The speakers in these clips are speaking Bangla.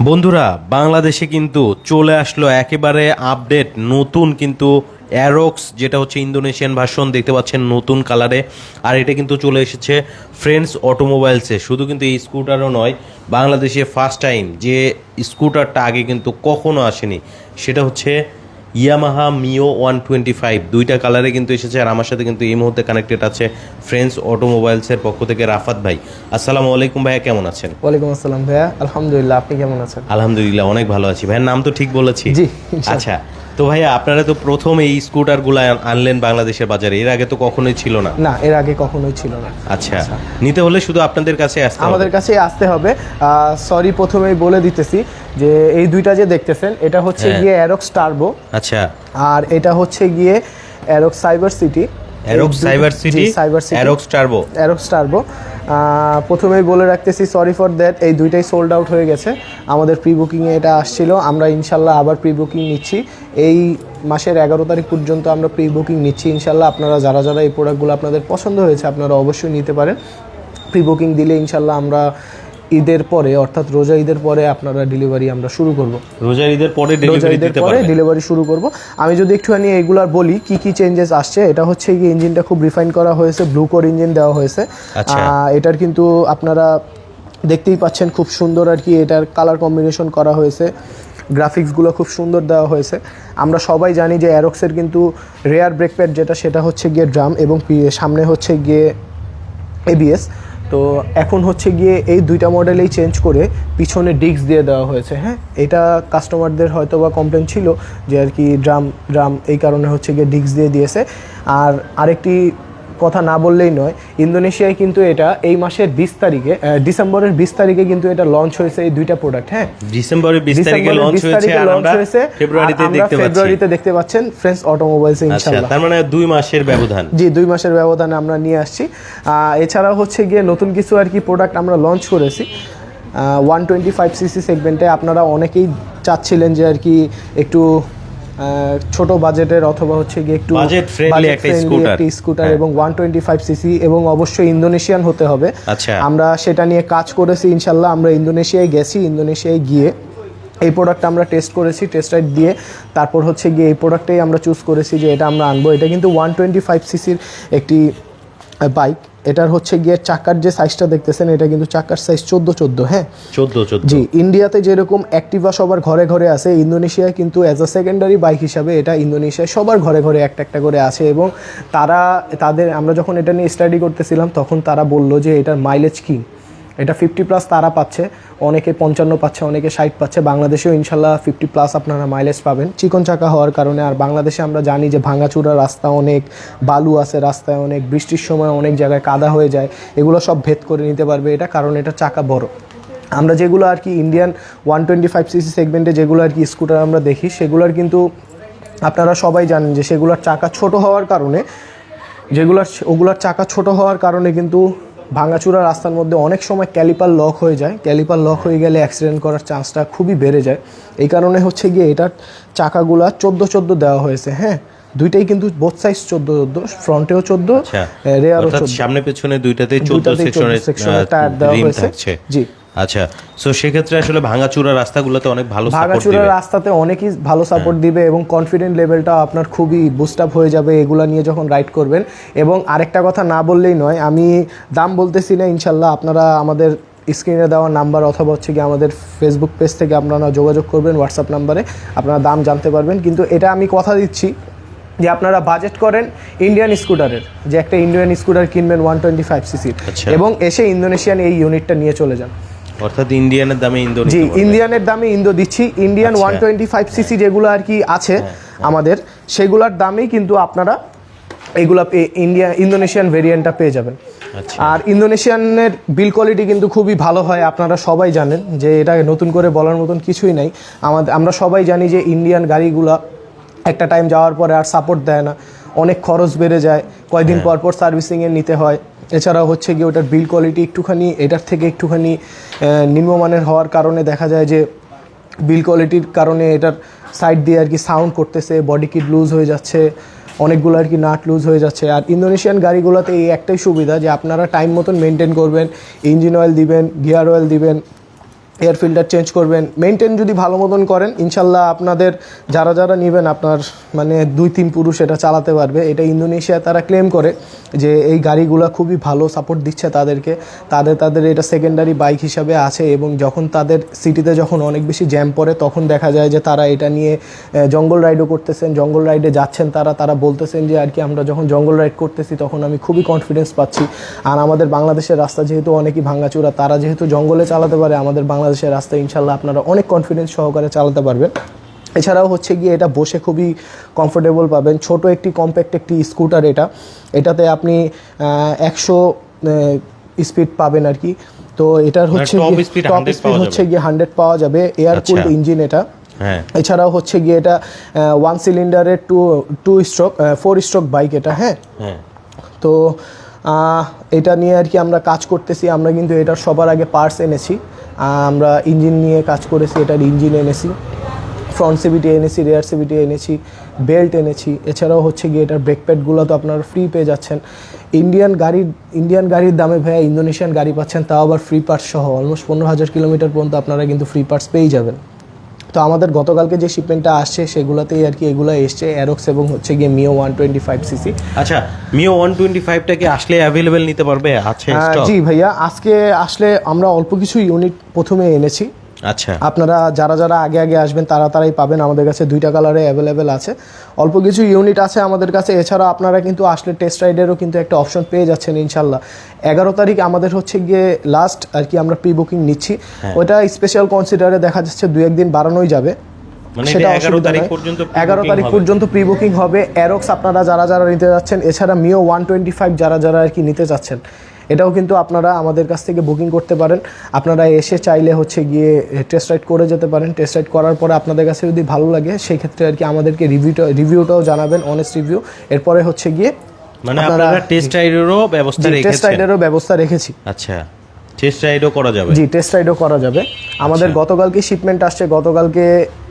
বন্ধুরা, বাংলাদেশে কিন্তু চলে আসলো একেবারে আপডেট নতুন কিন্তু অ্যারক্স যেটা হচ্ছে ইন্দোনেশিয়ান ভার্সন, দেখতে পাচ্ছেন নতুন কালারে। আর এটা কিন্তু চলে এসেছে ফ্রেন্ডস অটোমোবাইলসে শুধু কিন্তু এই স্কুটারও নয়, বাংলাদেশে ফার্স্ট টাইম যে স্কুটারটা আগে কিন্তু কখনো আসেনি, সেটা হচ্ছে Yamaha Mio one twenty five দুইটা কালারে কিন্তু এসেছে আর আমার সাথে কিন্তু এই মুহূর্তে কানেক্টেড আছে ফ্রেন্ডস অটোমোবাইলসের পক্ষ থেকে রাফাত ভাই। আসসালাম আলাইকুম ভাইয়া কেমন আছেন? ওয়ালাইকুম আসসালাম ভাইয়া। আলহামদুলিল্লাহ আপনি কেমন আছেন? আলহামদুলিল্লাহ অনেক ভালো আছি। ভাইয়ের নাম তো ঠিক বলেছি। জি, আচ্ছা তো ভাইয়া আপনারা তো প্রথম এই স্কুটারগুলো আনলেন বাংলাদেশের বাজারে। এর আগে তো কখনোই ছিল না। না এর আগে কখনোই ছিল না। আচ্ছা নিতে হলে শুধু আপনাদের কাছে আসতে হবে। আমাদের কাছে আসতে হবে। সরি প্রথমেই বলে দিতেছি যে এই দুইটা যে দেখতেছেন এটা হচ্ছে হ্যাঁ। গিয়ে অ্যারক্স টার্বো আচ্ছা। আর এটা হচ্ছে গিয়ে Aerox cyber city Aerox cyber city cyber city Aerox turbo Aerox turbo প্রথমেই বলে রাখতেছি সরি ফর দ্যাট এই দুইটাই সোল্ড আউট হয়ে গেছে। আমাদের প্রি বুকিংয়ে এটা আসছিল, আমরা ইনশাল্লাহ আবার প্রি বুকিং নিচ্ছি। এই মাসের এগারো তারিখ পর্যন্ত আমরা প্রি বুকিং নিচ্ছি, ইনশাল্লাহ আপনারা যারা যারা এই প্রোডাক্টগুলো আপনাদের পছন্দ হয়েছে, আপনারা অবশ্যই নিতে পারেন। প্রি বুকিং দিলে ইনশাল্লাহ আমরা ঈদের পরে অর্থাৎ রোজা ঈদের পরে আপনারা ডেলিভারি আমরা শুরু করব। রোজা ঈদের পরে রোজা ঈদের পরে ডেলিভারি শুরু করব। আমি যদি একটুখানি এগুলার বলি কি কি চেঞ্জেস আসছে এটা হচ্ছে কি ইঞ্জিনটা খুব রিফাইন করা হয়েছে ব্লু কোর ইঞ্জিন দেওয়া হয়েছে। আচ্ছা। এটার কিন্তু আপনারা দেখতেই পাচ্ছেন খুব সুন্দর আর কি এটার কালার কম্বিনেশন করা হয়েছে। গ্রাফিক্সগুলো খুব সুন্দর দেওয়া হয়েছে। আমরা সবাই জানি যে অ্যারক্সের কিন্তু রেয়ার ব্রেক প্যাড যেটা সেটা হচ্ছে গিয়ে ড্রাম এবং সামনে হচ্ছে গিয়ে এবিএস তো এখন হচ্ছে গিয়ে এই দুইটা মডেলেই চেঞ্জ করে পিছনে ডিস্ক দিয়ে দেওয়া হয়েছে হ্যাঁ? এটা কাস্টমারদের হয়তো বা কমপ্লেন ছিল যে আর কি ড্রাম ড্রাম এই কারণে হচ্ছে গিয়ে ডিস্ক দিয়ে দিয়েছে। আর আরেকটি কথা না বললেই নয় ইন্দোনেশিয়ায় কিন্তু এটা এই মাসের বিশ তারিখে ডিসেম্বরের বিশ তারিখে কিন্তু এটা লঞ্চ হয়েছে এই দুইটা প্রোডাক্ট হ্যাঁ? ডিসেম্বরের বিশ তারিখে লঞ্চ হয়েছে আমরা হয়েছে, ফেব্রুয়ারিতে দেখতে ফেব্রুয়ারিতে দেখতে পাচ্ছেন ফ্রেন্ডস অটোমোবাইলস আচ্ছা ইনশাআল্লাহ। তার মানে দুই মাসের ব্যবধান। জি দুই মাসের ব্যবধানে আমরা নিয়ে আসছি। এছাড়াও হচ্ছে গিয়ে নতুন কিছু আর কি প্রোডাক্ট আমরা লঞ্চ করেছি। ওয়ান টোয়েন্টি ফাইভ সিসি সেগমেন্টে আপনারা অনেকেই চাচ্ছিলেন যে আর কি একটু ছোট বাজেটের অথবা হচ্ছে গিয়ে একটু friendly budget একটা scooter। একটি স্কুটার। এবং ওয়ান টোয়েন্টি ফাইভ সিসি এবং অবশ্যই ইন্দোনেশিয়ান হতে হবে আচ্ছা। আমরা সেটা নিয়ে কাজ করেছি ইনশাল্লাহ আমরা ইন্দোনেশিয়ায় গেছি ইন্দোনেশিয়ায় গিয়ে এই প্রোডাক্ট আমরা টেস্ট করেছি টেস্ট রাইড দিয়ে তারপর হচ্ছে গিয়ে এই প্রোডাক্টটাই আমরা চুজ করেছি যে এটা আমরা আনব এটা কিন্তু ওয়ান টোয়েন্টি ফাইভ সিসির একটি বাইক এটার হচ্ছে গিয়ে চাকার যে সাইজটা দেখতেছেন এটা কিন্তু চাকার সাইজ চোদ্দ চোদ্দ হ্যাঁ? চোদ্দ চোদ্দ। জি ইন্ডিয়াতে যেরকম অ্যাক্টিভা সবার ঘরে ঘরে আছে ইন্দোনেশিয়ায় কিন্তু অ্যাজ আ সেকেন্ডারি বাইক হিসাবে এটা ইন্দোনেশিয়ায় সবার ঘরে ঘরে একটা একটা করে আছে এবং তারা তাদের আমরা যখন এটা নিয়ে স্টাডি করতেছিলাম তখন তারা বলল যে এটার মাইলেজ কি? এটা ফিফটি প্লাস তারা পাচ্ছে, অনেকে পঞ্চান্ন পাচ্ছে, অনেকে ষাট পাচ্ছে। বাংলাদেশেও ইনশাল্লাহ ফিফটি প্লাস আপনারা মাইলেজ পাবেন। চিকন চাকা হওয়ার কারণে আর বাংলাদেশে আমরা জানি যে ভাঙাচুরা রাস্তা অনেক, বালু আছে রাস্তায় অনেক, বৃষ্টির সময় অনেক জায়গায় কাদা হয়ে যায়। এগুলো সব ভেদ করে নিতে পারবে। এটা কারণ এটা চাকা বড়। আমরা যেগুলো আর কি Indian one twenty five CC সেগমেন্টে যেগুলো আর কি স্কুটার আমরা দেখি, সেগুলোর কিন্তু আপনারা সবাই জানেন যে সেগুলোর চাকা ছোট হওয়ার কারণে, যেগুলোর ওগুলোর চাকা ছোট হওয়ার কারণে কিন্তু ভাঙাচুরা রাস্তার মধ্যে অনেক সময় ক্যালিপার লক হয়ে যায়। ক্যালিপার লক হয়ে গেলে অ্যাক্সিডেন্ট করার চান্সটা খুবই বেড়ে যায়। এই কারণে হচ্ছে গিয়ে এটার চাকাগুলা চোদ্দ চোদ্দ দেওয়া হয়েছে হ্যাঁ? দুইটাই কিন্তু বোথ সাইজ চোদ্দ চোদ্দ ফ্রন্টেও চোদ্দ আচ্ছা। রেয়ারও অর্থাৎ চোদ্দ। সামনে পেছনে দুইটাতেই চোদ্দ 14 সেকশনের সেকশনের টায়ার দেওয়া হয়েছে। জি। আচ্ছা সো সেক্ষেত্রে আসলে ভাঙাচুরা রাস্তাগুলোতে অনেক ভালো দিবে। রাস্তাতে অনেকই ভালো সাপোর্ট দিবে এবং কনফিডেন্ট লেভেলটা আপনার খুবই বুস্ট আপ হয়ে যাবে এগুলা নিয়ে যখন রাইড করবেন। এবং আরেকটা কথা না বললেই নয় আমি দাম বলতেছি না ইনশাল্লাহ আপনারা আমাদের স্ক্রিনে দেওয়া নাম্বার অথবা হচ্ছে কি আমাদের ফেসবুক পেজ থেকে আপনারা যোগাযোগ করবেন হোয়াটসঅ্যাপ নাম্বারে আপনারা দাম জানতে পারবেন। কিন্তু এটা আমি কথা দিচ্ছি যে আপনারা বাজেট করেন ইন্ডিয়ান স্কুটারের যে একটা ইন্ডিয়ান স্কুটার কিনবেন ওয়ান টোয়েন্টি ফাইভ সিসির। এবং এসে ইন্দোনেশিয়ান এই ইউনিটটা নিয়ে চলে যান। অর্থাৎ ইন্ডিয়ানের দামে ইন্দো জি ইন্ডিয়ানের দামে ইন্দো দিচ্ছি। Indian. One twenty five CC যেগুলো আর কি আছে আমাদের সেগুলোর দামেই কিন্তু আপনারা এগুলা ইন্ডিয়া ইন্দোনেশিয়ান ভেরিয়েন্টটা পেয়ে যাবেন। আচ্ছা। আর ইন্দোনেশিয়ানের বিল কোয়ালিটি কিন্তু খুবই ভালো হয় আপনারা সবাই জানেন যে এটা নতুন করে বলার মতন কিছুই নাই। আমাদের আমরা সবাই জানি যে ইন্ডিয়ান গাড়িগুলা একটা টাইম যাওয়ার পরে আর সাপোর্ট দেয় না। অনেক খরচ বেড়ে যায় কয়েকদিন পর পর সার্ভিসিংয়ে নিতে হয়। এছাড়াও হচ্ছে গিয়ে ওটার বিল কোয়ালিটি একটুখানি, এটার থেকে একটুখানি নিম্নমানের হওয়ার কারণে দেখা যায় যে বিল কোয়ালিটির কারণে এটার সাইড দিয়ে আর কি সাউন্ড করতেছে বডি কিট লুজ হয়ে যাচ্ছে, অনেকগুলো আর কি নাট লুজ হয়ে যাচ্ছে। আর ইন্দোনেশিয়ান গাড়িগুলোতে এই একটাই সুবিধা যে আপনারা টাইম মতন মেনটেন করবেন ইঞ্জিন অয়েল দিবেন গিয়ার অয়েল দিবেন এয়ার ফিল্টার চেঞ্জ করবেন মেনটেন যদি ভালো মতন করেন, ইনশাল্লাহ আপনাদের যারা যারা নেবেন, আপনার মানে দুই তিন পুরুষ এটা চালাতে পারবে। এটা ইন্দোনেশিয়া তারা ক্লেম করে যে এই গাড়িগুলো খুবই ভালো সাপোর্ট দিচ্ছে তাদেরকে। তাদের তাদের এটা সেকেন্ডারি বাইক হিসাবে আছে এবং যখন তাদের সিটিতে যখন অনেক বেশি জ্যাম পড়ে, তখন দেখা যায় যে তারা এটা নিয়ে জঙ্গল রাইডও করতেছেন, জঙ্গল রাইডে যাচ্ছেন তারা তারা বলতেছেন যে আর কি আমরা যখন জঙ্গল রাইড করতেছি, তখন আমি খুবই কনফিডেন্স পাচ্ছি। আর আমাদের বাংলাদেশের রাস্তা যেহেতু অনেকই ভাঙাচোরা, তারা যেহেতু জঙ্গলে চালাতে পারে, আমাদের বাংলাদেশের রাস্তা ইনশাল্লাহ আপনারা অনেক কনফিডেন্স সহকারে চালাতে পারবেন। এছাড়াও হচ্ছে গিয়ে এটা বসে খুবই কমফোর্টেবল পাবেন। ছোট একটি কম্প্যাক্ট একটি স্কুটার এটা। এটাতে আপনি একশো স্পিড পাবেন আর কি। তো এটার হচ্ছে টপ স্পিড হচ্ছে গিয়ে হান্ড্রেড পাওয়া যাবে। Air cooled. ইঞ্জিন এটা। হ্যাঁ। এছাড়াও হচ্ছে গিয়ে এটা ওয়ান সিলিন্ডারের two two stroke four stroke bike এটা হ্যাঁ? হ্যাঁ। তো এটা নিয়ে আর কি আমরা কাজ করতেছি। আমরা কিন্তু এটার সবার আগে পার্টস এনেছি। আমরা ইঞ্জিন নিয়ে কাজ করেছি, এটার ইঞ্জিন এনেছি ফ্রন্ট সিবিটি এনেছি রেয়ার সিবিটি এনেছি বেল্ট এনেছি, এছাড়াও হচ্ছে গিয়ে এটার ব্রেক প্যাডগুলো তো আপনারা ফ্রি পেয়ে যাচ্ছেন। ইন্ডিয়ান গাড়ির ইন্ডিয়ান গাড়ির দামে ভাইয়া ইন্দোনেশিয়ান গাড়ি পাচ্ছেন, তাও আবার ফ্রি পার্টস সহ অলমোস্ট পনেরো হাজার কিলোমিটার পর্যন্ত আপনারা কিন্তু ফ্রি পার্টস পেয়ে যাবেন। তো আমাদের গতকালকে যে শিপমেন্টটা আসছে সেগুলোতেই আর কি এগুলো এসছে অ্যারক্স এবং হচ্ছে গিয়ে Mio one twenty five CC আচ্ছা মিও ওয়ান টোয়েন্টি ফাইভটা কি আসলে অ্যাভেলেবেল নিতে পারবে? আছে জি ভাইয়া আজকে আসলে আমরা অল্প কিছু ইউনিট প্রথমে এনেছি। আচ্ছা। আপনারা যারা যারা আগে আগে আসবেন তারা তারাই পাবেন। আমাদের কাছে দুইটা কালারে অ্যাভেলেবেল আছে। অল্প কিছু ইউনিট আছে আমাদের কাছে। এছাড়া আপনারা কিন্তু আসলে টেস্ট রাইডেরও কিন্তু একটা অপশন পেয়ে যাচ্ছেন ইনশাল্লাহ এগারো তারিখ আমাদের হচ্ছে গিয়ে লাস্ট আর কি আমরা প্রি বুকিং নিচ্ছি। হ্যাঁ। ওটা স্পেশাল কনসিডারে দেখা যাচ্ছে দু একদিন বাড়ানোই যাবে। মানে সেটা এগারো অসুবিধা তারিখ পর্যন্ত এগারো তারিখ পর্যন্ত প্রি বুকিং হবে। অ্যারক্স আপনারা যারা যারা নিতে যাচ্ছেন এছাড়া মিও ওয়ান টোয়েন্টি ফাইভ যারা যারা আর কি নিতে চাচ্ছেন এটাও কিন্তু আপনারা আমাদের কাছ থেকে বুকিং করতে পারেন। আপনারা এসে চাইলে হচ্ছে গিয়ে টেস্ট রাইড করে যেতে পারেন। টেস্ট রাইড করার পরে আপনাদের কাছে যদি ভালো লাগে সেই ক্ষেত্রে আর কি আমাদেরকে রিভিউটা রিভিউটাও জানাবেন অনেস্ট রিভিউ এরপরে হচ্ছে গিয়ে মানে আপনারা- টেস্ট রাইডেরও ব্যবস্থা টেস্ট রাইডেরও ব্যবস্থা রেখেছি। আচ্ছা। টেস্ট রাইডও করা যাবে। জি টেস্ট রাইডও করা যাবে। আমাদের আচ্ছা। গতকালকে শিপমেন্ট আসছে। গতকালকে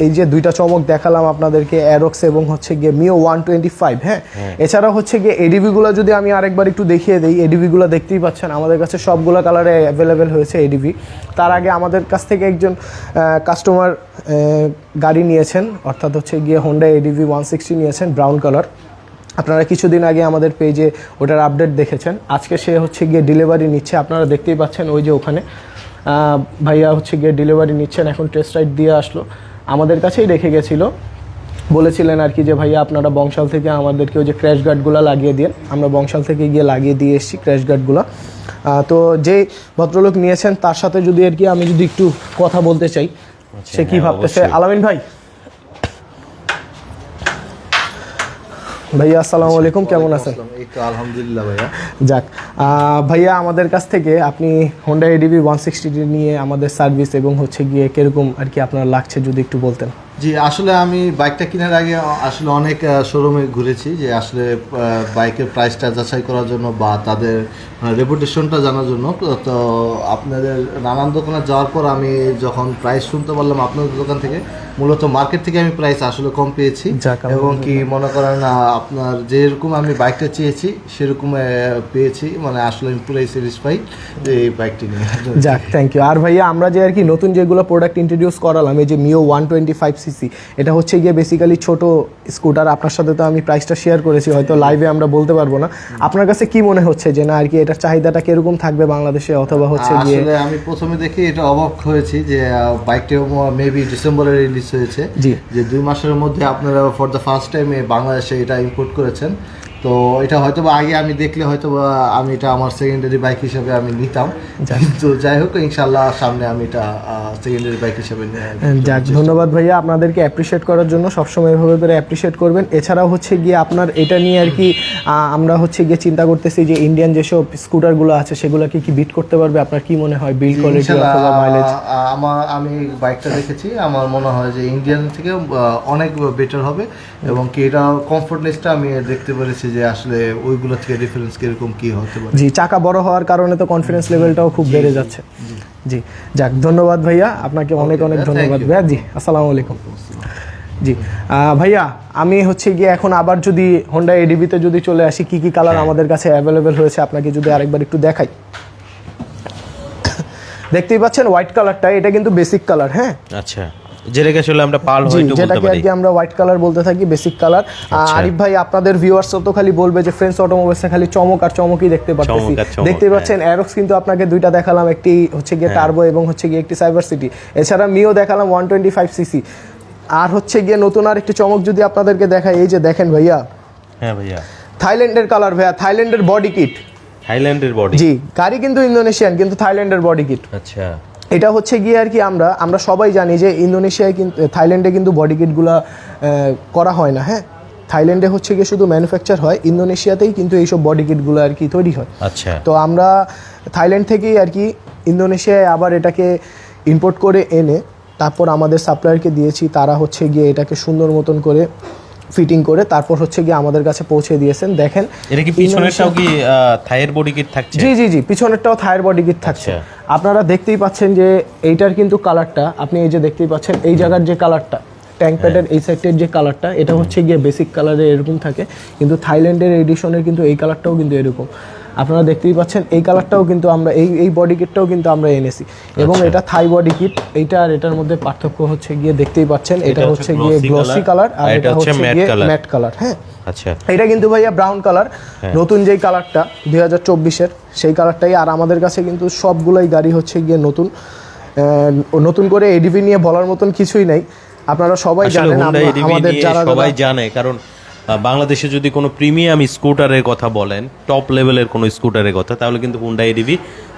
এই যে দুইটা চমক দেখালাম আপনাদেরকে অ্যারক্স এবং হচ্ছে গিয়ে মিও ওয়ান টোয়েন্টি ফাইভ হ্যাঁ? এছাড়া হচ্ছে গিয়ে এডিবি গুলো যদি আমি আরেকবার একটু দেখিয়ে দিই এডিবি গুলো দেখতেই পাচ্ছেন আমাদের কাছে সবগুলো কালারে অ্যাভেলেবেল হয়েছে এডিবি তার আগে আমাদের কাছ থেকে একজন কাস্টমার গাড়ি নিয়েছেন অর্থাৎ হচ্ছে গিয়ে হোন্ডা এডিভি ওয়ান সিক্সটি নিয়েছেন ব্রাউন কালার আপনারা কিছুদিন আগে আমাদের পেজে ওটার আপডেট দেখেছেন। আজকে সে হচ্ছে গিয়ে ডেলিভারি নিচ্ছে। আপনারা দেখতেই পাচ্ছেন ওই যে ওখানে। ভাইয়া হচ্ছে গিয়ে ডেলিভারি নিচ্ছেন। এখন টেস্ট রাইড দিয়ে আসলো। আমাদের কাছেই রেখে গেছিল। বলেছিলেন আর কি যে ভাইয়া আপনারা বংশাল থেকে আমাদেরকে ওই যে ক্র্যাশ গার্ডগুলো লাগিয়ে দিন আমরা বংশাল থেকে গিয়ে লাগিয়ে দিয়ে এসেছি ক্র্যাশ গার্ডগুলো তো যে ভদ্রলোক নিয়েছেন তার সাথে যদি আর কি আমি যদি একটু কথা বলতে চাই সে কি হ্যাঁ, ভাবতেছে আলামিন ভাই? ভাইয়া আসসালামু আলাইকুম কেমন আছেন? এই তো আলহামদুলিল্লাহ ভাইয়া। যাক ভাইয়া আমাদের কাছ থেকে আপনি হোন্ডা এডিবি ওয়ান সিক্সটি নিয়ে আমাদের সার্ভিস এবং হচ্ছে গিয়ে কীরকম আর কি আপনার লাগছে যদি একটু বলতেন। জি আসলে আমি বাইকটা কেনার আগে আসলে অনেক শোরুমে ঘুরেছি যে আসলে বাইকের প্রাইসটা যাচাই করার জন্য বা তাদের রেপুটেশনটা জানার জন্য। তো- আপনাদের নানান দোকানে যাওয়ার পর আমি যখন প্রাইস শুনতে পারলাম আপনাদের দোকান থেকে মূলত মার্কেট থেকে আমি প্রাইস আসলে কম পেয়েছি। এবং কি মনে করেন আপনার যেরকম আমি বাইকটা চেয়েছি সেরকম পেয়েছি মানে আসলে আমি পুরাই স্যাটিসফাই এই বাইকটি নিয়ে। যাক থ্যাংক ইউ আর ভাইয়া আমরা যে আর কি নতুন যেগুলো প্রোডাক্ট ইন্ট্রোডিউস করালাম এই যে Mio one twenty five CC এটা হচ্ছে গিয়ে বেসিক্যালি ছোট স্কুটার আপনার সাথে তো আমি প্রাইসটা শেয়ার করেছি হয়তো লাইভে আমরা বলতে পারব না। আপনার কাছে কি মনে হচ্ছে যে না আর কি এটার চাহিদাটা কীরকম থাকবে বাংলাদেশে অথবা হচ্ছে গিয়ে আমি প্রথমে দেখি এটা অবাক হয়েছি যে বাইকটা মেবি ডিসেম্বরে রিলিজ হয়েছে। জি। যে দুই মাসের মধ্যে আপনারা ফর দ্য ফার্স্ট টাইম বাংলাদেশে এটা ইম্পোর্ট করেছেন। তো এটা হয়তো বা আগে আমি দেখলে হয়তো বা আমি এটা আমার সেকেন্ডারি বাইক হিসেবে আমি নিতাম। কিন্তু যাই হোক ইনশাল্লাহ সামনে আমি এটা সেকেন্ডারি বাইক হিসেবে যাক ধন্যবাদ ভাইয়া। আপনাদেরকে অ্যাপ্রিসিয়েট করার জন্য সবসময় এভাবে করে অ্যাপ্রিসিয়েট করবেন। এছাড়াও হচ্ছে গিয়ে আপনার এটা নিয়ে আর কি আমরা হচ্ছে গিয়ে চিন্তা করতেছি যে ইন্ডিয়ান যেসব স্কুটারগুলো আছে সেগুলোকে কি বিট করতে পারবে? আপনার কি মনে হয়? বিল্ড কোয়ালিটি অথবা মাইলেজ আমার আমি বাইকটা দেখেছি। আমার মনে হয় যে ইন্ডিয়ান থেকে অনেক বেটার হবে। এবং কি এটা কমফোর্টনেসটা আমি দেখতে পেরেছি যে আসলে ওইগুলো থেকে ডিফারেন্স কীরকম কি হতে পারে? জি চাকা বড় হওয়ার কারণে তো কনফিডেন্স লেভেলটাও খুব বেড়ে যাচ্ছে। জি। যাক ধন্যবাদ ভাইয়া। আপনাকে অনেক অনেক ধন্যবাদ। ভাইয়া জি আসসালামু আলাইকুম। জি ভাইয়া আমি হচ্ছে গিয়ে এখন আবার যদি হোন্ডা এডিবিতে যদি চলে আসি কি কি কালার আমাদের কাছে অ্যাভেলেবেল হয়েছে আপনাকে যদি আরেকবার একটু দেখাই? দেখতেই পাচ্ছেন হোয়াইট কালারটা এটা কিন্তু বেসিক কালার হ্যাঁ? আচ্ছা। যেটাকে আসলে আমরা বলতে যেটাকে আর কি আমরা হোয়াইট কালার বলতে থাকি বেসিক কালার আচ্ছা। আরিফ ভাই আপনাদের ভিউয়ার্স তো খালি বলবে যে ফ্রেন্ডস অটোমোবাইলসে খালি চমক আর চমকই দেখতে পাচ্ছি দেখতে পাচ্ছেন অ্যারক্স কিন্তু আপনাকে দুইটা দেখালাম একটি হচ্ছে গিয়ে হ্যাঁ। টার্বো এবং হচ্ছে গিয়ে একটি সাইবার সিটি এছাড়া মিও দেখালাম ওয়ান টোয়েন্টি ফাইভ সিসি আর হচ্ছে গিয়ে নতুন আর একটি চমক যদি আপনাদেরকে দেখায় এই যে দেখেন ভাইয়া। হ্যাঁ ভাইয়া। থাইল্যান্ডের কালার ভাইয়া থাইল্যান্ডের বডি কিট থাইল্যান্ডের বডি জি গাড়ি কিন্তু ইন্দোনেশিয়ান কিন্তু থাইল্যান্ডের বডি কিট আচ্ছা। এটা হচ্ছে গিয়ে আর কি আমরা আমরা সবাই জানি যে ইন্দোনেশিয়ায় কিন্তু থাইল্যান্ডে কিন্তু বডি কিটগুলো করা হয় না হ্যাঁ? থাইল্যান্ডে হচ্ছে গিয়ে শুধু ম্যানুফ্যাকচার হয় ইন্দোনেশিয়াতেই কিন্তু এইসব বডি কিটগুলো আর কি তৈরি হয়। আচ্ছা। তো আমরা থাইল্যান্ড থেকেই আর কি ইন্দোনেশিয়ায় আবার এটাকে ইম্পোর্ট করে এনে তারপর আমাদের সাপ্লায়ারকে দিয়েছি তারা হচ্ছে গিয়ে এটাকে সুন্দর মতন করে ফিটিং করে তারপর হচ্ছে গিয়ে আমাদের কাছে পৌঁছে দিয়েছেন। দেখেন এটা কি পিছনেরটাও কি থায়ের বডি কিট থাকছে? জি জি জি পিছনেরটাও থায়ার বডি কিট থাকছে। আচ্ছা। আপনারা দেখতেই পাচ্ছেন যে এইটার কিন্তু কালারটা আপনি এই যে দেখতেই পাচ্ছেন এই জায়গার যে কালারটা ট্যাঙ্ক প্যাডের এই সাইডের যে কালারটা এটা হচ্ছে গিয়ে বেসিক কালারে এরকম থাকে। কিন্তু থাইল্যান্ডের এডিশনের কিন্তু এই কালারটাও কিন্তু এরকম। আপনারা দেখতেই পাচ্ছেন এই কালারটাও কিন্তু আমরা এই এই বডি কিটটাও কিন্তু আমরা এনেছি। এবং আচ্ছা। এটা থাই বডি কিট এইটা আর এটার মধ্যে পার্থক্য হচ্ছে গিয়ে দেখতেই পাচ্ছেন এটা হচ্ছে গিয়ে গ্লসি কালার আর এটা হচ্ছে গিয়ে ম্যাট কালার হ্যাঁ? আচ্ছা। এটা কিন্তু ভাইয়া ব্রাউন কালার হ্যাঁ। নতুন যেই কালারটা দুই হাজার চব্বিশের সেই কালারটাই আর আমাদের কাছে কিন্তু সবগুলোই গাড়ি হচ্ছে গিয়ে নতুন। নতুন করে এডিভি নিয়ে বলার মতন কিছুই নাই। আপনারা সবাই জানেন আমাদের যারা সবাই জানে কারণ বাংলাদেশে যদি কোনো প্রিমিয়াম স্কুটারের কথা বলেন টপ লেভেলের কোনো স্কুটারের কথা তাহলে কিন্তু হুন্ডা এডিভি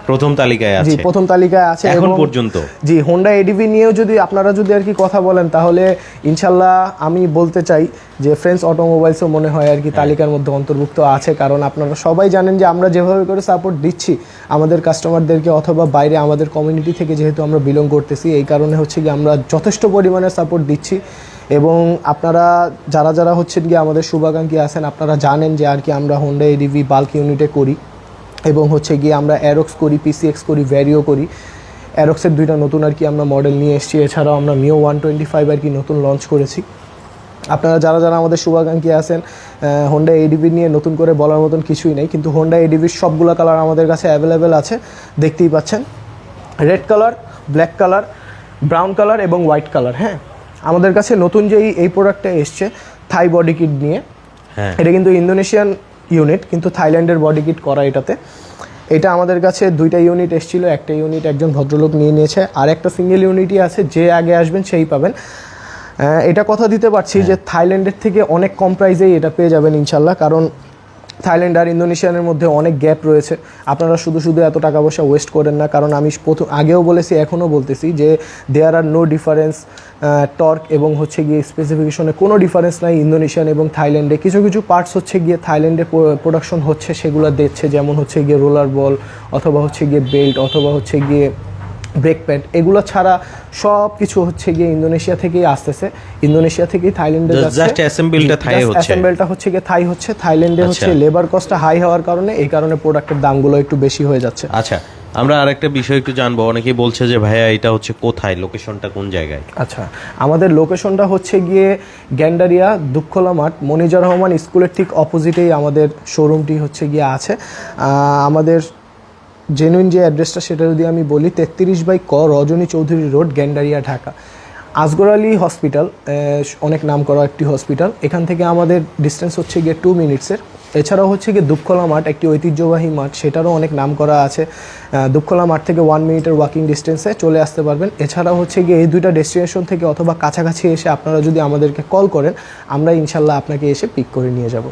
প্রথম তালিকায় আছে। প্রথম তালিকায় আছে এখন পর্যন্ত। জি হোন্ডা এডিভি নিয়েও যদি আপনারা যদি আর কি কথা বলেন তাহলে ইনশাল্লাহ আমি বলতে চাই যে ফ্রেন্ডস অটোমোবাইলসও মনে হয় আর কি হ্যাঁ। তালিকার মধ্যে অন্তর্ভুক্ত আছে কারণ আপনারা সবাই জানেন যে আমরা যেভাবে করে সাপোর্ট দিচ্ছি আমাদের কাস্টমারদেরকে অথবা বাইরে আমাদের কমিউনিটি থেকে যেহেতু আমরা বিলং করতেছি এই কারণে হচ্ছে কি আমরা যথেষ্ট পরিমাণে সাপোর্ট দিচ্ছি। এবং আপনারা যারা যারা হচ্ছেন কি আমাদের শুভাকাঙ্ক্ষী আছেন, আপনারা জানেন যে আর কি আমরা হোন্ডা এডিভি বাল্ক ইউনিটে করি এবং হচ্ছে গিয়ে আমরা অ্যারক্স করি পিসিএক্স করি ভ্যারিও করি। অ্যারক্সের দুইটা নতুন আর কি আমরা মডেল নিয়ে এসেছি। এছাড়াও আমরা মিও ওয়ান টোয়েন্টি ফাইভ আর কি নতুন লঞ্চ করেছি। আপনারা যারা যারা আমাদের শুভাকাঙ্ক্ষী আছেন হোন্ডা এডিবি নিয়ে নতুন করে বলার মতন কিছুই নেই, কিন্তু হোন্ডা এডিবির সবগুলো কালার আমাদের কাছে অ্যাভেলেবেল আছে, দেখতেই পাচ্ছেন। Red colour black colour brown colour এবং হোয়াইট কালার হ্যাঁ? আমাদের কাছে নতুন যেই এই প্রোডাক্টটা এসছে থাই বডি কিট নিয়ে হ্যাঁ। এটা কিন্তু ইন্দোনেশিয়ান ইউনিট কিন্তু থাইল্যান্ডের বডি কিট করা এটাতে। এটা আমাদের কাছে দুইটা ইউনিট এসেছিল একটা ইউনিট একজন ভদ্রলোক নিয়ে নিয়েছে আর একটা সিঙ্গেল ইউনিটই আছে যে আগে আসবেন সেই পাবেন। এটা কথা দিতে পারছি যে থাইল্যান্ডের থেকে অনেক কম প্রাইসেই এটা পেয়ে যাবেন ইনশাল্লাহ কারণ থাইল্যান্ড আর ইন্দোনেশিয়ানের মধ্যে অনেক গ্যাপ রয়েছে। আপনারা শুধু শুধু এত টাকা পয়সা ওয়েস্ট করেন না, কারণ আমি প্রথম আগেও বলেছি, এখনও বলতেছি যে there are no difference torque এবং হচ্ছে গিয়ে স্পেসিফিকেশনে কোনো ডিফারেন্স নাই ইন্দোনেশিয়ান এবং থাইল্যান্ডে। কিছু কিছু পার্টস হচ্ছে গিয়ে থাইল্যান্ডে প্রোডাকশন হচ্ছে, সেগুলো দিচ্ছে যেমন হচ্ছে গিয়ে রোলার বল অথবা হচ্ছে গিয়ে বেল্ট অথবা হচ্ছে গিয়ে ব্রেক প্যাড এগুলো ছাড়া সব কিছু হচ্ছে গিয়ে ইন্দোনেশিয়া থেকেই আসতেছে। ইন্দোনেশিয়া থেকেই থাইল্যান্ডে যাচ্ছে। just থাই হচ্ছে। অ্যাসেম্বলটা হচ্ছে গিয়ে থাই হচ্ছে। থাইল্যান্ডে হচ্ছে। লেবার কস্টটা হাই হওয়ার কারণে এই কারণে প্রোডাক্টের দামগুলো একটু বেশি হয়ে যাচ্ছে। আচ্ছা আমরা আরেকটা বিষয় একটু জানব। অনেকেই বলছে যে ভাইয়া এটা হচ্ছে কোথায়? লোকেশনটা কোন জায়গায়? আচ্ছা আমাদের লোকেশনটা হচ্ছে গিয়ে গ্যান্ডারিয়া দুঃখলা মাঠ মনিজা রহমান স্কুলের ঠিক অপোজিটেই আমাদের শোরুমটি হচ্ছে গিয়ে আছে। আমাদের জেনুইন যে অ্যাড্রেসটা সেটা যদি আমি বলি, তেত্রিশ বাই ক, রজনী চৌধুরী রোড, গ্যান্ডারিয়া, ঢাকা। আসগর আলী হসপিটাল অনেক নাম করা একটি হসপিটাল এখান থেকে আমাদের ডিস্টেন্স হচ্ছে গিয়ে টু মিনিটসের এছাড়াও হচ্ছে গিয়ে দুঃখলা মাঠ, একটি ঐতিহ্যবাহী মাঠ, সেটারও অনেক নাম করা আছে দুঃখলা মাঠ থেকে ওয়ান মিনিটের ওয়াকিং ডিস্টেন্সে চলে আসতে পারবেন। এছাড়াও হচ্ছে গিয়ে এই দুইটা ডেস্টিনেশন থেকে অথবা কাছাকাছি এসে আপনারা যদি আমাদেরকে কল করেন, আমরা ইনশাল্লাহ আপনাকে এসে পিক করে নিয়ে যাব।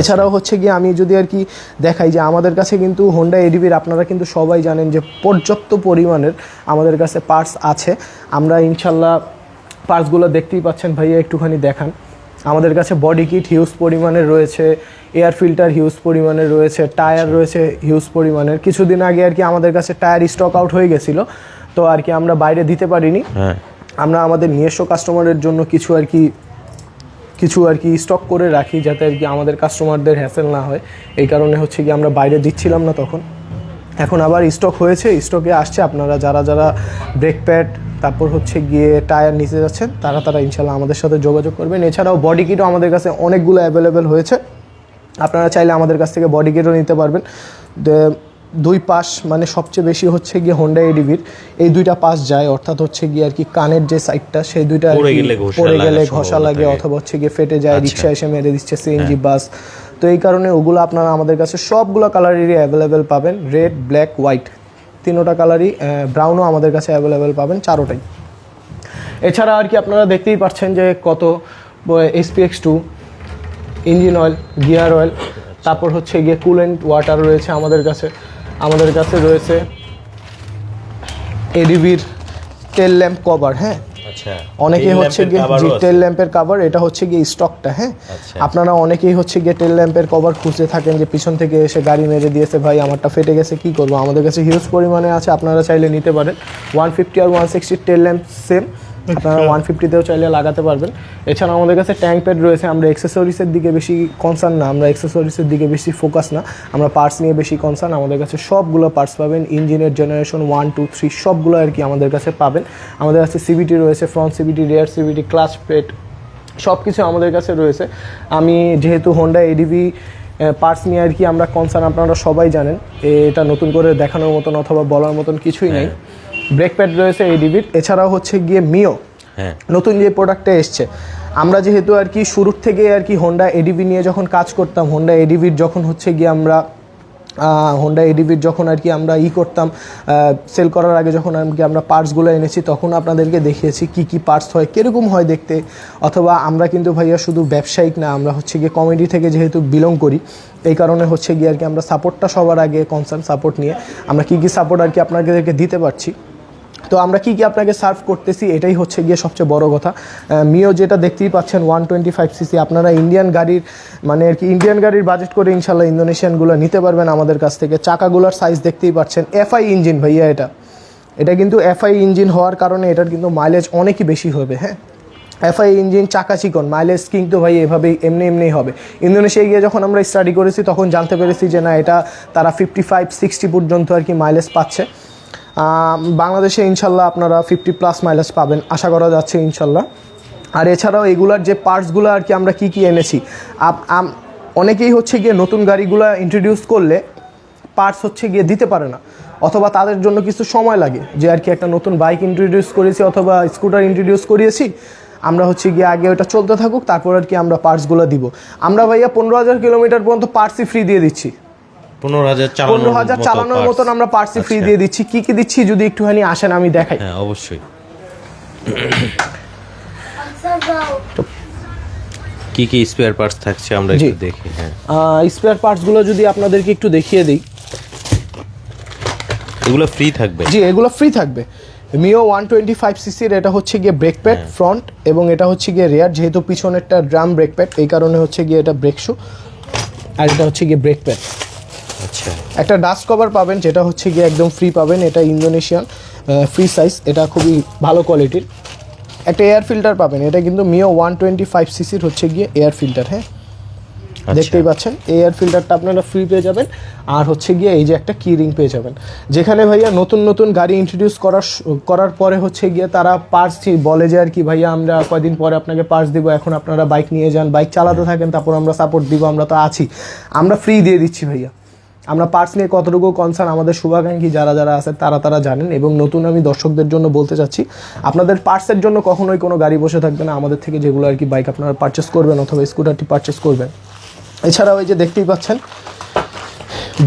এছাড়াও হচ্ছে গিয়ে আমি যদি আর কি দেখাই যে আমাদের কাছে কিন্তু হোন্ডা এডিবির আপনারা কিন্তু সবাই জানেন যে পর্যাপ্ত পরিমাণের আমাদের কাছে পার্টস আছে। আমরা ইনশাল্লাহ পার্টসগুলো দেখতেই পাচ্ছেন। ভাইয়া একটুখানি দেখান। আমাদের কাছে বডি কিট হিউজ পরিমাণের রয়েছে এয়ার ফিল্টার হিউজ পরিমাণের রয়েছে টায়ার রয়েছে হিউজ পরিমাণের। কিছুদিন আগে আর কি আমাদের কাছে টায়ার স্টক আউট হয়ে গেছিল তো আর কি আমরা বাইরে দিতে পারিনি। হ্যাঁ। আমরা আমাদের নিজস্ব কাস্টমারের জন্য কিছু আর কি কিছু আর কি স্টক করে রাখি যাতে আর কি আমাদের কাস্টমারদের হ্যাসেল না হয়। এই কারণে হচ্ছে কি আমরা বাইরে দিচ্ছিলাম না তখন। এখন আবার স্টক হয়েছে স্টকে আসছে। আপনারা যারা যারা ব্রেক প্যাড তারপর হচ্ছে গিয়ে টায়ার নিতে যাচ্ছেন, তারা তারা ইনশাল্লাহ আমাদের সাথে যোগাযোগ করবেন। এছাড়াও বডি কিটও আমাদের কাছে অনেকগুলো অ্যাভেলেবেল হয়েছে। আপনারা চাইলে আমাদের কাছ থেকে বডি কিটও নিতে পারবেন। দুই পাশ মানে সবচেয়ে বেশি হচ্ছে গিয়ে হোন্ডা এডিভির এই দুইটা পাশ যায় অর্থাৎ হচ্ছে গিয়ে আর কি কানের যে সাইডটা সেই দুইটা পড়ে গেলে ঘষা লাগে অথবা হচ্ছে গিয়ে ফেটে যায় আচ্ছা। রিক্সা এসে মেরে দিচ্ছে সিএনজি বাস তো এই কারণে ওগুলো আপনারা আমাদের কাছে সবগুলো কালারেরই অ্যাভেলেবেল পাবেন রেড ব্ল্যাক হোয়াইট তিনোটা কালারই ব্রাউনও আমাদের কাছে অ্যাভেলেবেল পাবেন চারোটাই। এছাড়া আর কি আপনারা দেখতেই পাচ্ছেন যে কত SPX two engine oil gear oil তারপর হচ্ছে গিয়ে কুলেন্ট ওয়াটার রয়েছে আমাদের কাছে আমাদের কাছে রয়েছে এডিবির টেল ল্যাম্প কভার হ্যাঁ? আচ্ছা অনেকেই হচ্ছে গিয়ে জি টেল ল্যাম্পের কভার এটা হচ্ছে গিয়ে স্টকটা হ্যাঁ? আচ্ছা। আপনারা অনেকেই হচ্ছে গিয়ে টেল ল্যাম্পের কভার খুঁজতে থাকেন যে পিছন থেকে এসে গাড়ি মেরে দিয়েছে ভাই আমারটা ফেটে গেছে কি করব? আমাদের কাছে হিউজ পরিমাণে আছে আপনারা চাইলে নিতে পারেন। ওয়ান ফিফটি আর one sixty tail lamp same আপনারা ওয়ান ফিফটিতেও চাইলে লাগাতে পারবেন। এছাড়া আমাদের কাছে ট্যাঙ্ক প্যাড রয়েছে আমরা এক্সেসরিজের দিকে বেশি কনসার্ন না আমরা এক্সেসরিজের দিকে বেশি ফোকাস না আমরা পার্টস নিয়ে বেশি কনসার্ন আমাদের কাছে সবগুলো পার্টস পাবেন ইঞ্জিনের জেনারেশন ওয়ান টু থ্রি সবগুলো আর কি আমাদের কাছে পাবেন। আমাদের কাছে সিবিটি রয়েছে front CBT rear CBT clutch plate সব কিছু আমাদের কাছে রয়েছে। আমি যেহেতু হোন্ডা এডিভি পার্টস নিয়ে আর কি আমরা কনসার্ন আপনারা সবাই জানেন এটা নতুন করে দেখানোর মতন অথবা বলার মতন কিছুই নেই। ব্রেক প্যাড রয়েছে এডিভির এছাড়াও হচ্ছে গিয়ে মিও হ্যাঁ। নতুন যে প্রোডাক্টটা এসছে। আমরা যেহেতু আর কি শুরুর থেকে আর কি হোন্ডা এডিভি নিয়ে যখন কাজ করতাম হোন্ডা এডিভির যখন হচ্ছে গিয়ে আমরা হোন্ডা এডিভির যখন আর কি আমরা ই করতাম সেল করার আগে যখন আর কি আমরা পার্টসগুলো এনেছি তখন আপনাদেরকে দেখিয়েছি কি কি পার্টস হয় কীরকম হয় দেখতে। অথবা আমরা কিন্তু ভাইয়া শুধু ব্যবসায়িক না আমরা হচ্ছে গিয়ে কমেডি থেকে যেহেতু বিলং করি এই কারণে হচ্ছে গিয়ে আর কি আমরা সাপোর্টটা সবার আগে কনসার্ন সাপোর্ট নিয়ে আমরা কি কি সাপোর্ট আর কি আপনাদেরকে দিতে পারছি। তো আমরা কি কি আপনাকে সার্ভ করতেছি, এটাই হচ্ছে গিয়ে সবচেয়ে বড় কথা। মিও যেটা দেখতেই পাচ্ছেন ওয়ান টোয়েন্টি ফাইভ সিসি আপনারা ইন্ডিয়ান গাড়ির মানে আর কি ইন্ডিয়ান গাড়ির বাজেট করে ইনশাল্লাহ ইন্দোনেশিয়ানগুলো নিতে পারবেন আমাদের কাছ থেকে। চাকাগুলোর সাইজ দেখতেই পাচ্ছেন এফআই ইঞ্জিন ভাইয়া এটা। এটা কিন্তু এফআই ইঞ্জিন হওয়ার কারণে এটার কিন্তু মাইলেজ অনেকই বেশি হবে হ্যাঁ? এফআই ইঞ্জিন চাকা চিকন মাইলেজ কিন্তু ভাই এভাবেই, এমনি এমনি হবে। ইন্দোনেশিয়ায় গিয়ে যখন আমরা স্টাডি করেছি, তখন জানতে পেরেছি যে না, এটা তারা ফিফটি ফাইভ সিক্সটি পর্যন্ত আর কি মাইলেজ পাচ্ছে। বাংলাদেশে ইনশাল্লাহ আপনারা ফিফটি প্লাস মাইলেজ পাবেন, আশা করা যাচ্ছে ইনশাল্লাহ। আর এছাড়াও এগুলার যে পার্টসগুলো আর কি আমরা কি কি এনেছি অনেকেই হচ্ছে গিয়ে নতুন গাড়িগুলো ইন্ট্রোডিউস করলে পার্টস হচ্ছে গিয়ে দিতে পারে না, অথবা তাদের জন্য কিছু সময় লাগে, যে আর কি একটা নতুন বাইক ইন্ট্রোডিউস করেছি অথবা স্কুটার ইন্ট্রোডিউস করিয়েছি, আমরা হচ্ছে গিয়ে আগে ওটা চলতে থাকুক, তারপর আর কি আমরা পার্টসগুলো দিব। আমরা ভাইয়া পনেরো হাজার কিলোমিটার পর্যন্ত পার্টসই ফ্রি দিয়ে দিচ্ছি। পনেরো হাজার পনেরো হাজার চালানোর মতন আমরা পার্টসই ফ্রি দিয়ে দিচ্ছি। কি কি দিচ্ছি যদি একটুখানি আসেন আমি দেখাই। হ্যাঁ অবশ্যই। কি কি স্পেয়ার পার্টস থাকছে আমরা জি। একটু দেখি হ্যাঁ। স্পেয়ার পার্টসগুলো যদি আপনাদেরকে একটু দেখিয়ে দিই। এগুলো ফ্রি থাকবে? জি এগুলো ফ্রি থাকবে। মিও ওয়ান টোয়েন্টি ফাইভ সিসির এটা হচ্ছে গিয়ে ব্রেক প্যাড ফ্রন্ট এবং এটা হচ্ছে গিয়ে রেয়ার যেহেতু পিছনেরটা ড্রাম ব্রেক প্যাড এই কারণে হচ্ছে গিয়ে এটা ব্রেক শু আর এটা হচ্ছে গিয়ে ব্রেক প্যাড আচ্ছা। একটা ডাস্ট কভার পাবেন যেটা হচ্ছে গিয়ে একদম ফ্রি পাবেন এটা ইন্দোনেশিয়ান ফ্রি সাইজ এটা খুবই ভালো কোয়ালিটির একটা এয়ার ফিল্টার পাবেন এটা কিন্তু মিও ওয়ান টোয়েন্টি ফাইভ সিসির হচ্ছে গিয়ে এয়ার ফিল্টার হ্যাঁ? আচ্ছা। দেখতেই পাচ্ছেন এই এয়ার ফিল্টারটা আপনারা ফ্রি পেয়ে যাবেন আর হচ্ছে গিয়ে এই যে একটা কি রিং পেয়ে যাবেন। যেখানে ভাইয়া নতুন নতুন গাড়ি ইন্ট্রোডিউস করার করার পরে হচ্ছে গিয়ে তারা পার্টস বলে যে আর কি ভাইয়া আমরা কয়দিন পরে আপনাকে পার্টস দিব এখন আপনারা বাইক নিয়ে যান বাইক চালাতে থাকেন তারপর আমরা সাপোর্ট দিব আমরা তো আছি। আমরা ফ্রি দিয়ে দিচ্ছি ভাইয়া। আমরা পার্টস নিয়ে কতটুকু কনসার্ন আমাদের শুভাকাঙ্ক্ষী যারা যারা আছে, তারা তারা জানেন এবং নতুন আমি দর্শকদের জন্য বলতে চাচ্ছি, আপনাদের পার্টসের জন্য কখনোই কোনো গাড়ি বসে থাকবে না। আমাদের থেকে যেগুলো আর কি বাইক আপনারা পারচেস করবেন অথবা স্কুটারটি পারচেস করবেন। এছাড়াও এই যে দেখতেই পাচ্ছেন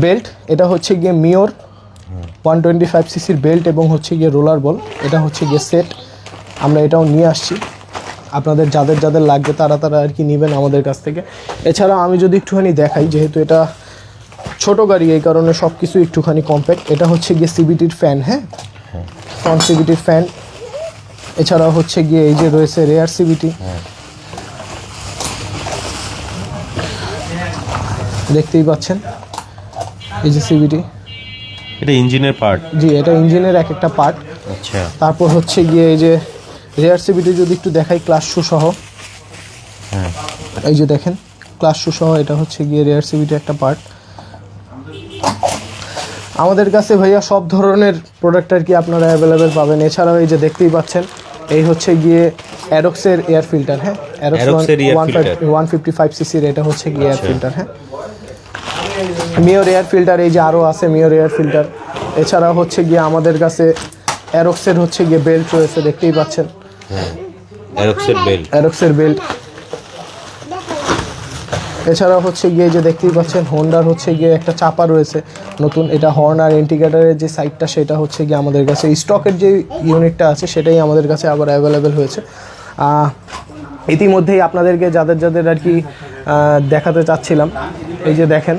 বেল্ট এটা হচ্ছে গিয়ে মিওর ওয়ান টোয়েন্টি ফাইভ সিসির বেল্ট এবং হচ্ছে গিয়ে রোলার বল এটা হচ্ছে গিয়ে সেট আমরা এটাও নিয়ে আসছি। আপনাদের যাদের যাদের লাগবে তারা তারা আর কি নেবেন আমাদের কাছ থেকে। এছাড়া আমি যদি একটুখানি দেখাই, যেহেতু এটা ছোট গাড়ি এই কারণে সব কিছু একটুখানি কম্প্যাক্ট এটা হচ্ছে গিয়ে সিবিটির ফ্যান হ্যাঁ? ফ্রন্ট সিবিটির ফ্যান এছাড়াও হচ্ছে গিয়ে এই যে রয়েছে রেয়ার সিবিটি দেখতেই পাচ্ছেন? এই যে সিবিটি এটা ইঞ্জিনের পার্ট জি এটা ইঞ্জিনের এক একটা পার্ট আচ্ছা। তারপর হচ্ছে গিয়ে এই যে রেয়ার সিবিটি যদি একটু দেখাই ক্লাস শু সহ। হ্যাঁ। এই যে দেখেন ক্লাস শু সহ এটা হচ্ছে গিয়ে রেয়ার সিবিটি একটা পার্ট আমাদের কাছে ভাইয়া সব ধরনের প্রোডাক্ট আর কি আপনারা অ্যাভেলেবেল পাবেন। এছাড়াও এই যে দেখতেই পাচ্ছেন এই হচ্ছে গিয়ে অ্যারক্সের এয়ার ফিল্টার হ্যাঁ? ওয়ান ফিফটি ফাইভ সিসির এটা হচ্ছে গিয়ে এয়ার ফিল্টার হ্যাঁ? মিওর এয়ার ফিল্টার এই যে আরও আছে মিওর এয়ার ফিল্টার এছাড়াও হচ্ছে গিয়ে আমাদের কাছে অ্যারক্সের হচ্ছে গিয়ে বেল্ট রয়েছে দেখতেই পাচ্ছেন। অ্যারক্সের বেল্ট অ্যারক্সের বেল্ট এছাড়া হচ্ছে গিয়ে যে দেখতেই পাচ্ছেন হোন্ডার হচ্ছে গিয়ে একটা চাপা রয়েছে। নতুন এটা হর্ন আর ইন্ডিকেটারের যে সাইডটা সেটা হচ্ছে গিয়ে আমাদের কাছে স্টকের যে ইউনিটটা আছে সেটাই আমাদের কাছে আবার অ্যাভেলেবেল হয়েছে। ইতিমধ্যেই আপনাদেরকে যাদের যাদের আর কি দেখাতে চাচ্ছিলাম এই যে দেখেন।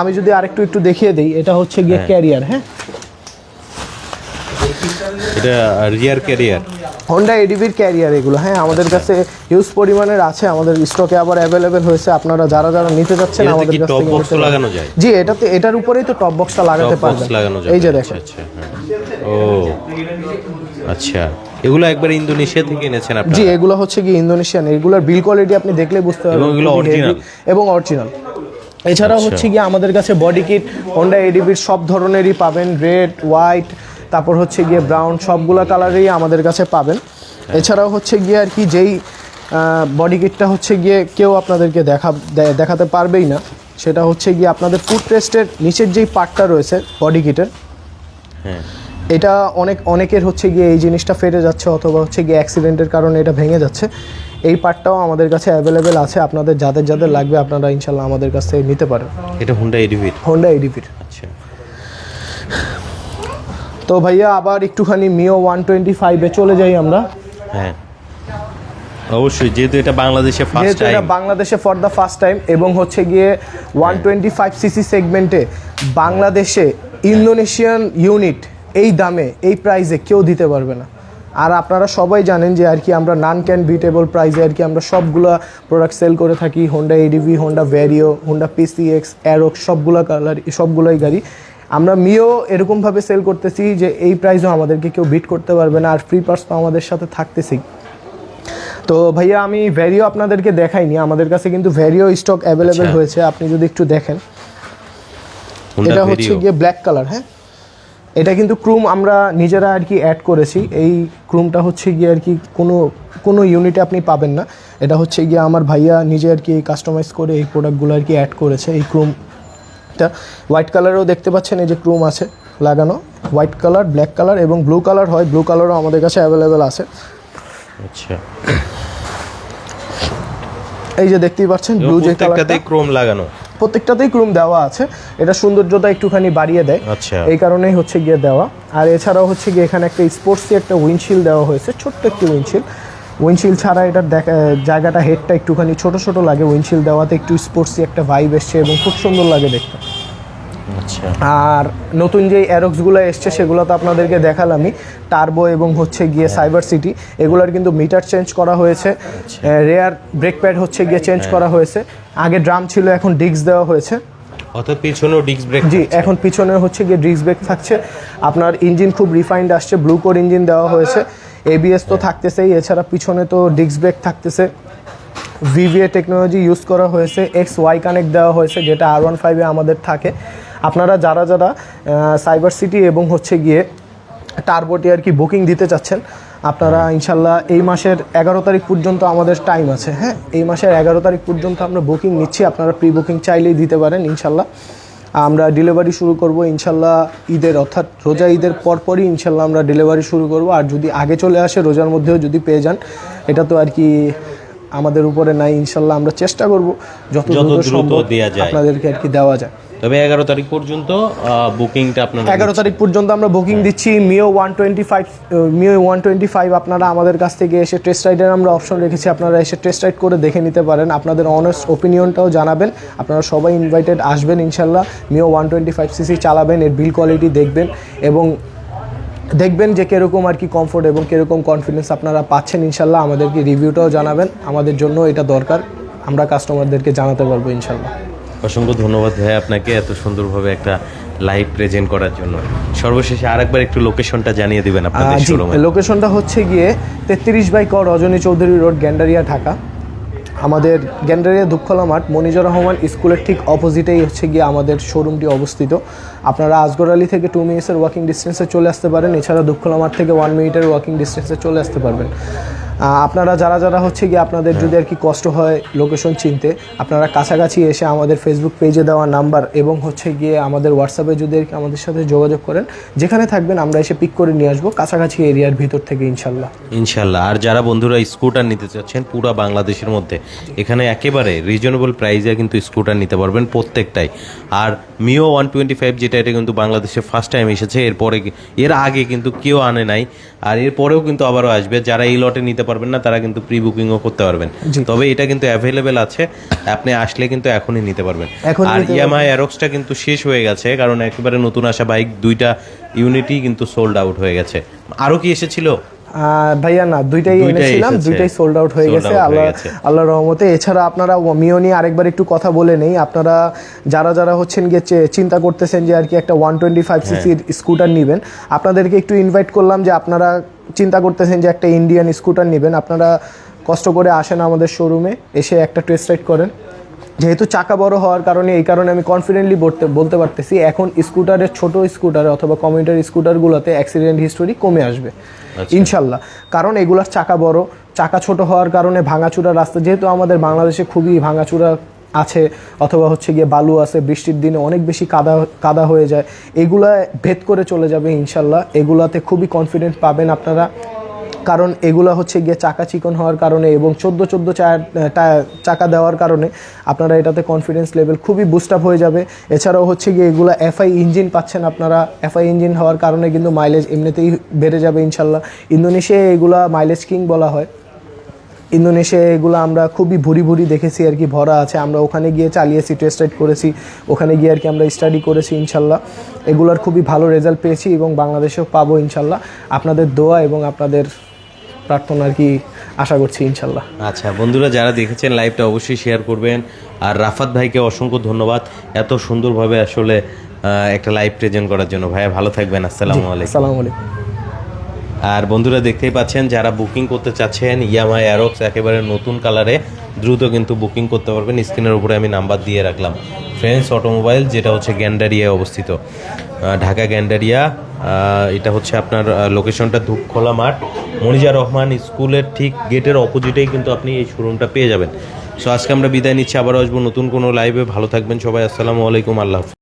আমি যদি আরেকটু একটু দেখিয়ে দিই এটা হচ্ছে গিয়ে ক্যারিয়ার হ্যাঁ? এটা রিয়ার ক্যারিয়ার হোন্ডা এডিভির ক্যারিয়ার এগুলো হ্যাঁ আমাদের কাছে হিউজ পরিমাণের আছে আমাদের স্টকে আবার অ্যাভেলেবেল হয়েছে। আপনারা যারা যারা নিতে এটাতে আমাদের কাছ টপ বক্স লাগানো যায়? জি এটাতে এটার উপরেই তো টপ বক্সটা লাগাতে পারবেন। এই যে আচ্ছা দেখেন আচ্ছা হ্যাঁ। ও আচ্ছা। এগুলো একবার ইন্দোনেশিয়া থেকে এনেছেন জি এগুলো হচ্ছে কি ইন্দোনেশিয়ান। এগুলোর বিল কোয়ালিটি আপনি দেখলে বুঝতে পারবেন। এবং এগুলো heavy এবং অরিজিনাল এছাড়াও আচ্ছা। হচ্ছে গিয়ে আমাদের কাছে বডি কিট হন্ডা এডিবির সব ধরনেরই পাবেন। রেড হোয়াইট তারপর হচ্ছে গিয়ে ব্রাউন সবগুলা কালারেই আমাদের কাছে পাবেন। এছাড়াও হচ্ছে গিয়ে আর কি যেই বডি কিটটা হচ্ছে গিয়ে কেউ আপনাদেরকে দেখা দেখাতে পারবেই না সেটা হচ্ছে গিয়ে আপনাদের ফুড টেস্টের নিচের যেই পার্টটা রয়েছে বডি কিটের হ্যাঁ। এটা অনেক অনেকের হচ্ছে গিয়ে এই জিনিসটা ফেটে যাচ্ছে অথবা হচ্ছে গিয়ে অ্যাক্সিডেন্টের কারণে এটা ভেঙে যাচ্ছে। এই পার্টটাও আমাদের কাছে অ্যাভেলেবেল আছে আপনাদের যাদের যাদের লাগবে আপনারা ইনশাল্লাহ আমাদের কাছ থেকে নিতে পারেন। এটা হুন্ডা এডিভির হোন্ডা এডিপির আচ্ছা। তো ভাইয়া আবার একটুখানি মিও ওয়ান টোয়েন্টি ফাইভে চলে যাই আমরা। হ্যাঁ। অবশ্যই যেহেতু এটা বাংলাদেশে ফার্স্ট যেহেতু এটা বাংলাদেশে ফর দ্য ফার্স্ট টাইম এবং হচ্ছে গিয়ে ওয়ান টোয়েন্টি ফাইভ সিসি সেগমেন্টে বাংলাদেশে ইন্দোনেশিয়ান ইউনিট এই দামে এই প্রাইজে কেউ দিতে পারবে না। আর আপনারা সবাই জানেন যে আর কি আমরা নান ক্যান বিটেবল প্রাইজে আর কি আমরা সবগুলো প্রোডাক্ট সেল করে থাকি। Honda ADV Honda Vario Honda PCX Aerox সবগুলো কালার সবগুলোই গাড়ি। আমরা মিও এরকমভাবে সেল করতেছি যে এই প্রাইসও আমাদেরকে কেউ বিট করতে পারবে না আর ফ্রি পার্স তো আমাদের সাথে থাকতেছি তো ভাইয়া আমি ভ্যারিও আপনাদেরকে দেখাইনি আমাদের কাছে কিন্তু ভ্যারিও স্টক অ্যাভেলেবেল। হয়েছে আপনি যদি একটু দেখেন। এটা হচ্ছে গিয়ে ব্ল্যাক কালার হ্যাঁ? এটা কিন্তু ক্রুম আমরা নিজেরা আর কি অ্যাড করেছি এই ক্রুমটা হচ্ছে গিয়ে আর কি কোনো কোনো ইউনিটে আপনি পাবেন না। এটা হচ্ছে গিয়ে আমার ভাইয়া নিজে আর কি কাস্টমাইজ করে এই প্রোডাক্টগুলো আর কি অ্যাড করেছে এই ক্রুমটা হোয়াইট কালারেও দেখতে পাচ্ছেন এই যে ক্রুম আছে লাগানো। হোয়াইট কালার ব্ল্যাক কালার এবং ব্লু কালার হয়। ব্লু কালারও আমাদের কাছে অ্যাভেলেবেল আছে। আচ্ছা। এই যে দেখতেই পাচ্ছেন ব্লু যে কালারটা ক্রোম লাগানো। প্রত্যেকটাতেই ক্রুম দেওয়া আছে। এটা সৌন্দর্যতা একটুখানি বাড়িয়ে দেয়। আচ্ছা। এই কারণেই হচ্ছে গিয়ে দেওয়া। আর এছাড়াও হচ্ছে গিয়ে এখানে একটা স্পোর্টসি একটা উইন্ডশিল দেওয়া হয়েছে ছোট্ট একটি উইন্ডশিল উইন্ডশিল ছাড়া এটার দেখা জায়গাটা হেডটা একটুখানি ছোট ছোট লাগে। উইন্ডশিল দেওয়াতে একটু স্পোর্টসি একটা ভাইব এসছে এবং খুব সুন্দর লাগে দেখতে। আচ্ছা। আর নতুন যে অ্যারক্সগুলো এসছে সেগুলো তো আপনাদেরকে দেখালামই। টার্বো এবং হচ্ছে গিয়ে সাইবার সিটি এগুলোর কিন্তু মিটার চেঞ্জ করা হয়েছে। রেয়ার ব্রেক প্যাড হচ্ছে গিয়ে চেঞ্জ করা হয়েছে। আগে ড্রাম ছিল এখন ডিস্ক দেওয়া হয়েছে। অর্থাৎ পিছনেও ডিস্ক ব্রেক জি এখন পিছনে হচ্ছে গিয়ে ডিস্ক ব্রেক থাকছে। আপনার ইঞ্জিন খুব রিফাইন্ড আসছে ব্লু কোর ইঞ্জিন দেওয়া হয়েছে। এবিএস তো থাকতেছেই এছাড়া পিছনে তো ডিস্ক ব্রেক থাকতেছে ভিভিএ টেকনোলজি ইউজ করা হয়েছে এক্স ওয়াই কানেক্ট দেওয়া হয়েছে যেটা আর ওয়ান ফাইভে আমাদের থাকে। আপনারা যারা যারা সাইবার সিটি এবং হচ্ছে গিয়ে টার্বোটি আর কি বুকিং দিতে চাচ্ছেন আপনারা ইনশাল্লাহ এই মাসের এগারো তারিখ পর্যন্ত আমাদের টাইম আছে হ্যাঁ? এই মাসের এগারো তারিখ পর্যন্ত আমরা বুকিং নিচ্ছি আপনারা প্রি বুকিং চাইলেই দিতে পারেন ইনশাল্লাহ। আমরা ডেলিভারি শুরু করব ইনশাল্লাহ ঈদের অর্থাৎ রোজা ঈদের পরপরই ইনশাল্লাহ আমরা ডেলিভারি শুরু করব। আর যদি আগে চলে আসে রোজার মধ্যেও যদি পেয়ে যান এটা তো আর কি আমাদের উপরে নাই ইনশাল্লাহ আমরা চেষ্টা করব যত দ্রুত সম্ভব আপনাদেরকে আর কি দেওয়া যায়। তবে এগারো তারিখ পর্যন্ত বুকিংটা আপনার এগারো তারিখ পর্যন্ত আমরা বুকিং দিচ্ছি। Mio one twenty five Mio one twenty five আপনারা আমাদের কাছ থেকে এসে টেস্ট রাইডের আমরা অপশন রেখেছি। আপনারা এসে টেস্ট রাইড করে দেখে নিতে পারেন। আপনাদের অনেস্ট ওপিনিয়নটাও জানাবেন। আপনারা সবাই ইনভাইটেড আসবেন ইনশাল্লাহ। Mio one twenty five cc চালাবেন এর বিল কোয়ালিটি দেখবেন এবং দেখবেন যে কীরকম আর কি কমফোর্ট এবং কীরকম কনফিডেন্স আপনারা পাচ্ছেন ইনশাল্লাহ। আমাদেরকে রিভিউটাও জানাবেন। আমাদের জন্য এটা দরকার। আমরা কাস্টমারদেরকে জানাতে পারব ইনশাল্লাহ। অসংখ্য ধন্যবাদ ভাই আপনাকে এত সুন্দরভাবে একটা লাইভ প্রেজেন্ট করার জন্য। সর্বশেষে আরেকবার একটু লোকেশনটা জানিয়ে দিবেন আপনাদের শোরুমে লোকেশনটা হচ্ছে গিয়ে তেত্রিশ বাই ক রজনী চৌধুরী রোড গ্যান্ডারিয়া ঢাকা। আমাদের গ্যান্ডারিয়া দুঃখলা মাঠ মনিজুর রহমান স্কুলের ঠিক অপোজিটেই হচ্ছে গিয়ে আমাদের শোরুমটি অবস্থিত। আপনারা আজগর আলী থেকে টু মিনিটসের ওয়াকিং ডিস্টেন্সে চলে আসতে পারেন। এছাড়া দুঃখলা মাঠ থেকে ওয়ান মিনিটের ওয়াকিং ডিস্টেন্সে চলে আসতে পারবেন। আপনারা যারা যারা হচ্ছে গিয়ে আপনাদের যদি আর কি কষ্ট হয় লোকেশন চিনতে, আপনারা কাছাকাছি এসে আমাদের ফেসবুক পেজে দেওয়া নাম্বার এবং হচ্ছে গিয়ে আমাদের হোয়াটসঅ্যাপে যদি আর কি আমাদের সাথে যোগাযোগ করেন, যেখানে থাকবেন আমরা এসে পিক করে নিয়ে আসব কাছাকাছি এরিয়ার ভিতর থেকে ইনশাল্লাহ। ইনশাল্লাহ। আর যারা বন্ধুরা স্কুটার নিতে চাচ্ছেন, পুরো বাংলাদেশের মধ্যে, এখানে একেবারে রিজনেবল প্রাইসে কিন্তু স্কুটার নিতে পারবেন প্রত্যেকটাই। আর মিও ওয়ান টোয়েন্টি ফাইভ এটা কিন্তু বাংলাদেশে ফার্স্ট টাইম এসেছে এরপরে এর আগে কিন্তু কেউ আনে নাই আর এরপরেও কিন্তু আবারও আসবে। যারা এই লটে নিতে পারবেন না তারা কিন্তু প্রি বুকিংও করতে পারবেন। তবে এটা কিন্তু অ্যাভেলেবেল আছে আপনি আসলে কিন্তু এখনই নিতে পারবেন। আর ইএমআই অ্যারক্সটা কিন্তু শেষ হয়ে গেছে কারণ একেবারে নতুন আসা বাইক দুইটা ইউনিটই কিন্তু সোল্ড আউট হয়ে গেছে। আরও কি এসেছিল? ভাইয়া না দুইটাই এনেছিলাম। দুইটাই সোল্ড আউট হয়ে গেছে আল্লাহ। আল্লাহ রহমতে। এছাড়া আপনারা মিও নিয়ে আরেকবার একটু কথা বলে নেই। আপনারা যারা যারা হচ্ছেন গিয়ে চিন্তা করতেছেন যে আর কি একটা ওয়ান টোয়েন্টি ফাইভ সিসির স্কুটার নেবেন আপনাদেরকে একটু ইনভাইট করলাম যে আপনারা চিন্তা করতেছেন যে একটা ইন্ডিয়ান স্কুটার নেবেন। আপনারা কষ্ট করে আসেন আমাদের শোরুমে এসে একটা টেস্ট রাইড করেন। যেহেতু চাকা বড় হওয়ার কারণে এই কারণে আমি কনফিডেন্টলি বলতে বলতে পারতেছি এখন স্কুটারের ছোট স্কুটার অথবা কমিউটার স্কুটারগুলোতে অ্যাক্সিডেন্ট হিস্টোরি কমে আসবে। ইনশাল্লাহ। কারণ এগুলার চাকা বড়, চাকা ছোট হওয়ার কারণে ভাঙাচুরা রাস্তা, যেহেতু আমাদের বাংলাদেশে খুবই ভাঙাচুরা আছে, অথবা হচ্ছে গিয়ে বালু আছে, বৃষ্টির দিনে অনেক বেশি কাদা কাদা হয়ে যায়, এগুলা ভেদ করে চলে যাবে ইনশাল্লাহ। এগুলাতে খুবই কনফিডেন্ট পাবেন আপনারা। কারণ এগুলা হচ্ছে গিয়ে চাকা চিকন হওয়ার কারণে এবং চোদ্দ চোদ্দ চাকা দেওয়ার কারণে আপনারা এটাতে কনফিডেন্স লেভেল খুবই বুস্ট আপ হয়ে যাবে। এছাড়াও হচ্ছে গিয়ে এগুলা এফআই ইঞ্জিন পাচ্ছেন আপনারা। এফআই ইঞ্জিন হওয়ার কারণে কিন্তু মাইলেজ এমনিতেই বেড়ে যাবে ইনশাল্লাহ। ইন্দোনেশিয়ায় এগুলা মাইলেজ কিং বলা হয়। ইন্দোনেশিয়া এগুলো আমরা খুবই ভুরি ভুরি দেখেছি আর কি, ভরা আছে। আমরা ওখানে গিয়ে চালিয়েছি টেস্ট রাইড করেছি। ওখানে গিয়ে আর কি আমরা স্টাডি করেছি ইনশাল্লাহ। এগুলোর খুবই ভালো রেজাল্ট পেয়েছি এবং বাংলাদেশেও পাবো ইনশাল্লাহ। আপনাদের দোয়া এবং আপনাদের প্রার্থনা আর কি আশা করছি ইনশাল্লাহ। আচ্ছা বন্ধুরা যারা দেখেছেন লাইভটা অবশ্যই শেয়ার করবেন। আর রাফাত ভাইকে অসংখ্য ধন্যবাদ এত সুন্দরভাবে আসলে একটা লাইভ প্রেজেন্ট করার জন্য। ভাইয়া ভালো থাকবেন। আসসালামু আলাইকুম। আসসালামু আলাইকুম। আর বন্ধুরা দেখতেই পাচ্ছেন যারা বুকিং করতে চাচ্ছেন ইয়ামাই অ্যারক্স একেবারে নতুন কালারে দ্রুত কিন্তু বুকিং করতে পারবেন। স্ক্রিনের উপরে আমি নাম্বার দিয়ে রাখলাম। ফ্রেন্ডস অটোমোবাইল যেটা হচ্ছে গ্যান্ডারিয়ায় অবস্থিত। ঢাকা গ্যান্ডারিয়া এটা হচ্ছে আপনার লোকেশনটা ধূপখোলা মাঠ। মনিজা রহমান স্কুলের ঠিক গেটের অপোজিটেই কিন্তু আপনি এই শোরুমটা পেয়ে যাবেন। সো আজকে আমরা বিদায় নিচ্ছি আবার আসব নতুন কোনো লাইভে ভালো থাকবেন সবাই, আসসালামু আলাইকুম, আল্লাহ